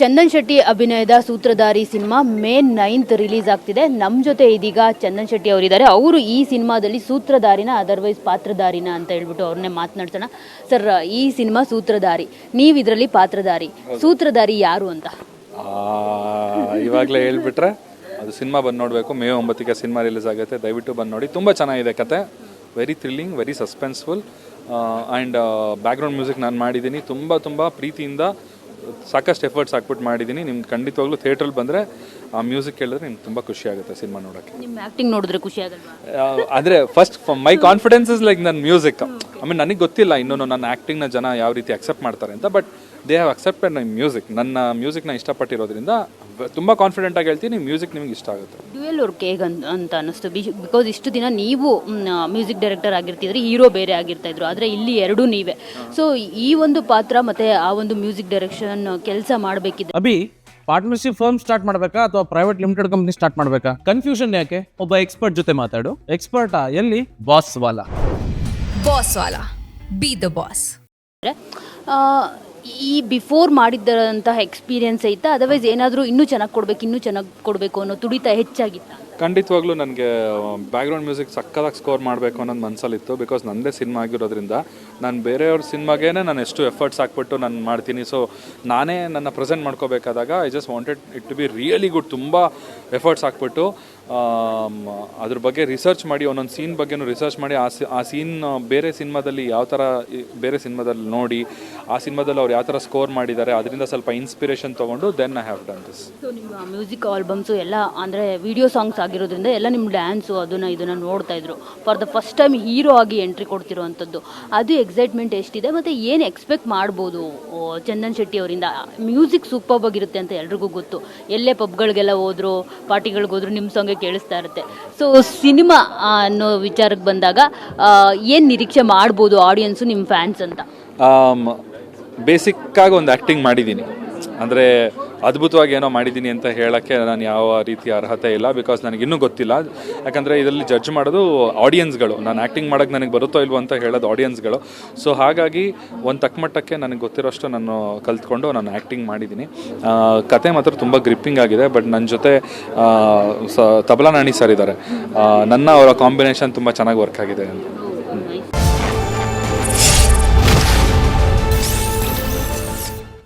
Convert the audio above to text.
ಚಂದನ್ ಶೆಟ್ಟಿ ಅಭಿನಯದ Sutradhari cinema May ninth release ಆಗ್ತಿದೆ. ನಮ್ಮ ಜೊತೆ ಇದೀಗ ಚಂದನ್ ಶೆಟ್ಟಿ ಅವರಿದ್ದಾರೆ. ಅವರು ಈ ಸಿನಿಮಾದಲ್ಲಿ ಸೂತ್ರಧಾರಿನ ಅದರ್ವೈಸ್ ಪಾತ್ರಧಾರಿನ ಅಂತ ಹೇಳ್ಬಿಟ್ಟು ಅವ್ರನ್ನೇ ಮಾತನಾಡ್ಸೋಣ. ಸರ್ ಈ ಸಿನಿಮಾ ಸೂತ್ರಧಾರಿ ನೀವು ಇದರಲ್ಲಿ ಪಾತ್ರಧಾರಿ. ಸೂತ್ರಧಾರಿ ಯಾರು ಅಂತ? ಇವಾಗಲೇ ಹೇಳ್ಬಿಟ್ರೆ ಅದು ಸಿನಿಮಾ ಬಂದು ನೋಡಬೇಕು. ಮೇ ಒಂಬತ್ತಿಗೆ ಸಿನಿಮಾ ರಿಲೀಸ್ ಆಗುತ್ತೆ. ದಯವಿಟ್ಟು ಬಂದು ನೋಡಿ. ತುಂಬ ಚೆನ್ನಾಗಿದೆ ಕತೆ. Very thrilling very suspenseful and background music ನಾನು ಮಾಡಿದ್ದೀನಿ. ತುಂಬ ತುಂಬ ಪ್ರೀತಿಯಿಂದ ಸಾಕಷ್ಟು ಎಫರ್ಟ್ಸ್ ಹಾಕ್ಬಿಟ್ಟು ಮಾಡಿದ್ದೀನಿ. ನಿಮ್ಗೆ ಖಂಡಿತವಾಗ್ಲೂ ಥಿಯೇಟ್ರಲ್ಲಿ ಬಂದರೆ ಆ ಮ್ಯೂಸಿಕ್ ಕೇಳಿದ್ರೆ ನಿಮ್ಗೆ ತುಂಬ ಖುಷಿ ಆಗುತ್ತೆ ಸಿನಿಮಾ ನೋಡೋಕ್ಕೆ. ನಿಮ್ಮ ಆ್ಯಕ್ಟಿಂಗ್ ನೋಡಿದ್ರೆ ಖುಷಿ ಆಗಲ್ವಾ? ಅಂದರೆ first my confidence is like ನನ್ನ ಮ್ಯೂಸಿಕ್. ಐ ಮೀನ್ ನನಗೆ ಗೊತ್ತಿಲ್ಲ ಇನ್ನೂ ನನ್ನ ಆ್ಯಕ್ಟಿಂಗ್ನ ಜನ ಯಾವ ರೀತಿ ಅಕ್ಸೆಪ್ಟ್ ಮಾಡ್ತಾರೆ ಅಂತ but they have accepted my music ನನ್ನ ಮ್ಯೂಸಿಕ್ನ ಇಷ್ಟಪಟ್ಟಿರೋದ್ರಿಂದ ತುಂಬ ಕಾನ್ಫಿಡೆಂಟ್ ಆಗಿ ಹೇಳ್ತೀನಿ ಮ್ಯೂಸಿಕ್ ನಿಮ್ಗೆ ಇಷ್ಟ ಆಗುತ್ತೆ. ಡ್ಯುಯಲ್ ವರ್ಕ್ ಹೇಗೆ ಅಂತ ಅನ್ನಿಸ್ತು. ಬಿಕಾಸ್ ಇಷ್ಟು ದಿನ ನೀವು ಮ್ಯೂಸಿಕ್ ಡೈರೆಕ್ಟರ್ ಆಗಿರ್ತಿದ್ರಿ ಹೀರೋ ಬೇರೆ ಆಗಿರ್ತಾ ಇದ್ರು ಆದರೆ ಇಲ್ಲಿ ಎರಡೂ ನೀವೇ. ಸೊ ಈ ಒಂದು ಪಾತ್ರ ಮತ್ತೆ ಆ ಒಂದು ಮ್ಯೂಸಿಕ್ ಡೈರೆಕ್ಷನ್ ಕೆಲಸ ಮಾಡಬೇಕಿದೆ. ಅಭಿ ಪಾರ್ಟ್ನರ್ಶಿಪ್ ಫರ್ಮ್ ಸ್ಟಾರ್ಟ್ ಮಾಡಬೇಕಾ ಅಥವಾ ಪ್ರೈವೇಟ್ ಲಿಮಿಟೆಡ್ ಕಂಪನಿ ಸ್ಟಾರ್ಟ್ ಮಾಡಬೇಕಾ? ಕನ್ಫ್ಯೂಷನ್ ಯಾಕೆ? ಒಬ್ಬ ಎಕ್ಸ್ಪರ್ಟ್ ಜೊತೆ ಮಾತಾಡು. ಎಕ್ಸ್ಪರ್ಟಾ ಎಲ್ಲಿ? Boss Wallah. Boss Wallah. Be the boss ಈ ಬಿಫೋರ್ ಮಾಡಿದ್ದಂತಹ ಎಕ್ಸ್ಪೀರಿಯನ್ಸ್ ಐತಾ? ಅದರ್ವೈಸ್ ಏನಾದರೂ ಇನ್ನೂ ಚೆನ್ನಾಗಿ ಕೊಡಬೇಕು, ಇನ್ನೂ ಚೆನ್ನಾಗಿ ಕೊಡಬೇಕು ಅನ್ನೋ ತುಡಿತ ಹೆಚ್ಚಾಗಿತ್ತು? ಖಂಡಿತವಾಗ್ಲೂ ನನಗೆ ಬ್ಯಾಕ್ಗ್ರೌಂಡ್ ಮ್ಯೂಸಿಕ್ ಸಕ್ಕದಾಗಿ ಸ್ಕೋರ್ ಮಾಡಬೇಕು ಅನ್ನೋದು ಮನಸ್ಸಲ್ಲಿತ್ತು ಬಿಕಾಸ್ ನನ್ನದೇ ಸಿನಿಮಾ ಆಗಿರೋದ್ರಿಂದ ನಾನು ಬೇರೆಯವ್ರ ಸಿನಿಮಾಗೇ ನಾನು ಎಷ್ಟು ಎಫರ್ಟ್ಸ್ ಹಾಕ್ಬಿಟ್ಟು ನಾನು ಮಾಡ್ತೀನಿ. ಸೊ ನಾನೇ ನನ್ನ present ಮಾಡ್ಕೋಬೇಕಾದಾಗ I just wanted it to be really good ತುಂಬ ಎಫರ್ಟ್ಸ್ ಹಾಕ್ಬಿಟ್ಟು ಅದ್ರ ಬಗ್ಗೆ ರಿಸರ್ಚ್ ಮಾಡಿ, ಒಂದೊಂದು ಸೀನ್ ಬಗ್ಗೆನೂ ರಿಸರ್ಚ್ ಮಾಡಿ, ಆ ಆ ಸೀನ್ ಬೇರೆ ಸಿನಿಮಾದಲ್ಲಿ ಯಾವ ಥರ ಬೇರೆ ಸಿನಿಮಾದಲ್ಲಿ ನೋಡಿ, ಆ ಸಿನಿಮಾದಲ್ಲಿ ಅವ್ರು ಯಾವ ಥರ ಸ್ಕೋರ್ ಮಾಡಿದ್ದಾರೆ ಅದರಿಂದ ಸ್ವಲ್ಪ ಇನ್ಸ್ಪಿರೇಷನ್ ತೊಗೊಂಡು then I have done this so ನಿಮ್ಮ ಮ್ಯೂಸಿಕ್ ಆಲ್ಬಮ್ಸು ಎಲ್ಲ ಅಂದರೆ ವಿಡಿಯೋ ಸಾಂಗ್ಸ್ ಆಗಿರೋದ್ರಿಂದ ಎಲ್ಲ ನಿಮ್ಮ ಡ್ಯಾನ್ಸು ಅದನ್ನು ಇದನ್ನು ನೋಡ್ತಾ ಇದ್ರು. For the first time hero ಆಗಿ ಎಂಟ್ರಿ ಕೊಡ್ತಿರುವಂಥದ್ದು. ಅದು ಎಕ್ಸೈಟ್ಮೆಂಟ್ ಎಷ್ಟಿದೆ ಮತ್ತು ಏನು ಎಕ್ಸ್ಪೆಕ್ಟ್ ಮಾಡ್ಬೋದು ಚಂದನ್ ಶೆಟ್ಟಿ ಅವರಿಂದ? ಮ್ಯೂಸಿಕ್ ಸೂಪರ್ ಆಗಿರುತ್ತೆ ಅಂತ ಎಲ್ರಿಗೂ ಗೊತ್ತು. ಎಲ್ಲೇ ಪಬ್ಗಳಿಗೆಲ್ಲ ಹೋದ್ರು ಪಾರ್ಟಿಗಳಿಗೆ ಹೋದ್ರು ನಿಮ್ಮ ಸಾಂಗೇ ಕೇಳಿಸ್ತಾ ಇರುತ್ತೆ. ಸೊ ಸಿನಿಮಾ ಅನ್ನೋ ವಿಚಾರಕ್ಕೆ ಬಂದಾಗ ಏನು ನಿರೀಕ್ಷೆ ಮಾಡ್ಬೋದು ಆಡಿಯನ್ಸು ನಿಮ್ಮ ಫ್ಯಾನ್ಸ್ ಅಂತ? ಬೇಸಿಕ್ಕಾಗಿ ಒಂದು ಆ್ಯಕ್ಟಿಂಗ್ ಮಾಡಿದ್ದೀನಿ. ಅಂದರೆ ಅದ್ಭುತವಾಗಿ ಏನೋ ಮಾಡಿದ್ದೀನಿ ಅಂತ ಹೇಳೋಕ್ಕೆ ನಾನು ಯಾವ ರೀತಿಯ ಅರ್ಹತೆ ಇಲ್ಲ, ಬಿಕಾಸ್ ನನಗೆ ಇನ್ನೂ ಗೊತ್ತಿಲ್ಲ. ಯಾಕಂದರೆ ಇದರಲ್ಲಿ ಜಡ್ಜ್ ಮಾಡೋದು ಆಡಿಯನ್ಸ್ಗಳು ನಾನು ಆ್ಯಕ್ಟಿಂಗ್ ಮಾಡೋಕ್ಕೆ ನನಗೆ ಬರುತ್ತೋ ಇಲ್ವೋ ಅಂತ ಹೇಳೋದು ಆಡಿಯನ್ಸ್ಗಳು ಸೊ ಹಾಗಾಗಿ ಒಂದು ತಕ್ಕ ಮಟ್ಟಕ್ಕೆ ನನಗೆ ಗೊತ್ತಿರೋಷ್ಟು ನಾನು ಕಲ್ತ್ಕೊಂಡು ನಾನು ಆ್ಯಕ್ಟಿಂಗ್ ಮಾಡಿದ್ದೀನಿ. ಕತೆ ಮಾತ್ರ ತುಂಬ ಗ್ರಿಪ್ಪಿಂಗ್ ಆಗಿದೆ, ಬಟ್ ನನ್ನ ಜೊತೆ ಸ, ತಬಲಾ ನಾಣಿ ಸರ್ ಇದ್ದಾರೆ. ನನ್ನ ಅವರ ಕಾಂಬಿನೇಷನ್ ತುಂಬ ಚೆನ್ನಾಗಿ ವರ್ಕ್ ಆಗಿದೆ ಅಂತ.